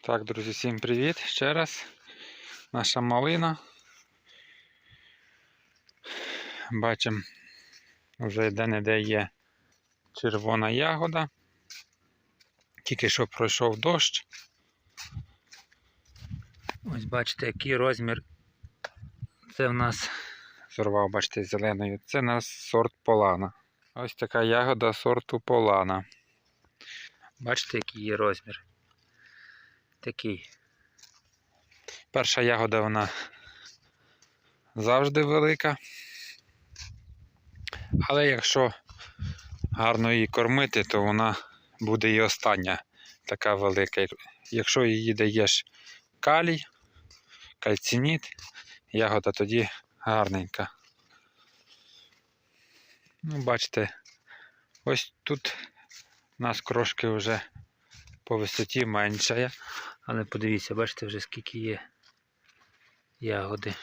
Так, друзі, всім привіт ще раз. Наша малина. Бачимо, вже де-не-де є червона ягода. Тільки що пройшов дощ. Ось бачите, який розмір. Це в нас зорвав, бачите, зеленою. Це у нас сорт полана. Ось така ягода сорту полана. Бачите, який є розмір. Такий. Перша ягода вона завжди велика. Але якщо гарно її кормити, то вона буде і остання така велика. Якщо її даєш калій, кальцініт, ягода тоді гарненька. Ну, бачите, ось тут у нас крошки вже по висоті меншає. Але подивіться, бачите вже скільки є ягоди.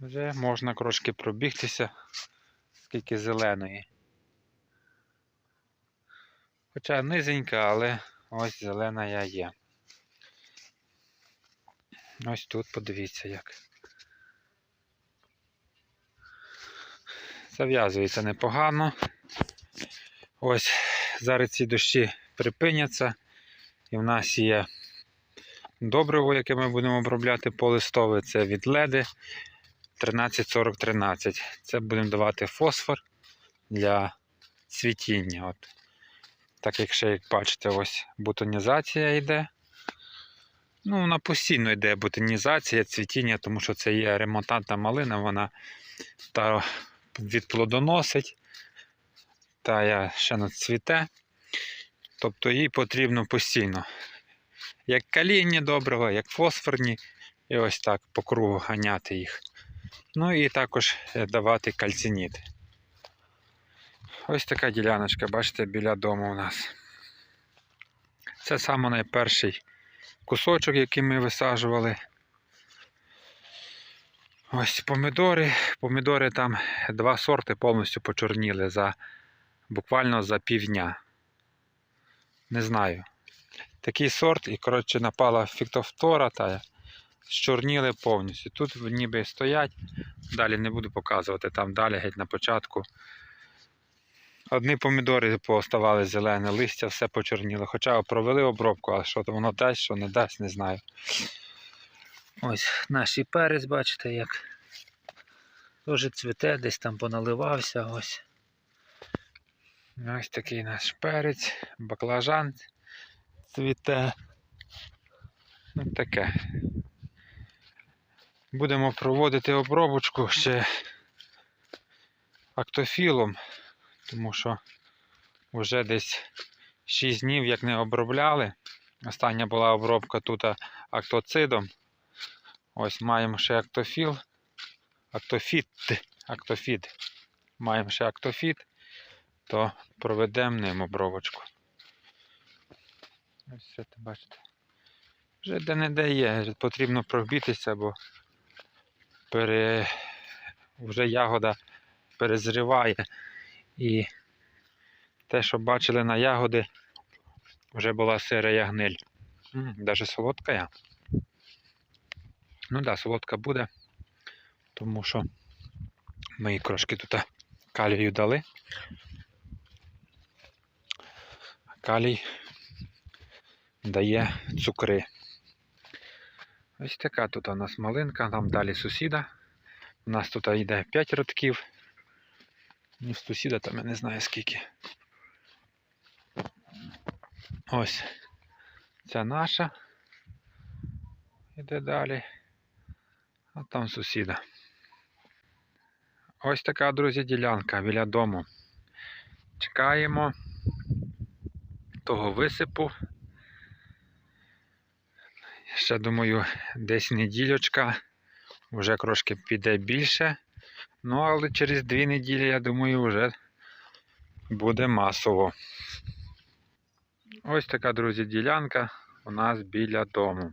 Вже можна трошки пробігтися, скільки зеленої. Хоча низенька, але ось зелена я є. Ось тут подивіться як. Зав'язується непогано. Ось зараз ці дощі припиняться. І в нас є добриво, яке ми будемо обробляти по листове. Це від леди 134013. Це будемо давати фосфор для цвітіння. От. Так як ще, як бачите, ось бутонізація йде. Ну, вона постійно йде бутонізація, цвітіння, тому що це є ремонтантна малина, вона та відплодоносить, та я ще не цвіте. Тобто їй потрібно постійно. Як калійні добрива, як фосфорні, і ось так по кругу ганяти їх. Ну і також е, давати кальцініт. Ось така діляночка, бачите, біля дому у нас. Це саме найперший кусочок, який ми висаджували. Ось помідори. Помідори там два сорти повністю почорніли за буквально за півдня. Не знаю. Такий сорт, і, коротше, напала фіктофтора та щорніли повністю. Тут ніби стоять, далі не буду показувати, там далі геть на початку. Одні помідори пооставали зелене, листя все почорніло. Хоча провели обробку, а що то воно дасть, що не дасть, не знаю. Ось наш перець, бачите, як теж цвіте, десь там поналивався. Ось. Ось такий наш перець, баклажан цвіте. Ну таке. Будемо проводити обробочку ще актофілом, тому що вже десь 6 днів як не обробляли. Остання була обробка тут актоцидом. Ось маємо ще актофіл. Актофіт. Актофіт. Маємо ще актофіт то проведемо ним обробочку. Ось це бачите. Вже де-не-де є, потрібно пробітися, бо пере... вже ягода перезріває. І те, що бачили на ягоди, вже була сира ягниль. Навіть солодка я. Ну так, да, солодка буде, тому що ми їй трошки тут калію дали. Калій дає цукри. Ось така тут у нас малинка, там далі сусіда. У нас тут йде 5 рядків. І в сусіда там я не знаю скільки. Ось ця наша. Іде далі. А там сусіда. Ось така, друзі, ділянка біля дому. Чекаємо того висипу. Ще думаю, десь неділючка, вже трошки піде більше. Ну, але через дві неділі, я думаю, вже буде масово. Ось така, друзі, ділянка у нас біля дому.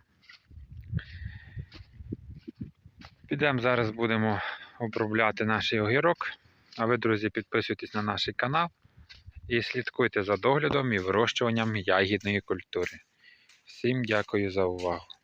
Підемо зараз будемо обробляти наш огірок. А ви, друзі, підписуйтесь на наш канал і слідкуйте за доглядом і вирощуванням ягідної культури. Всім дякую за увагу.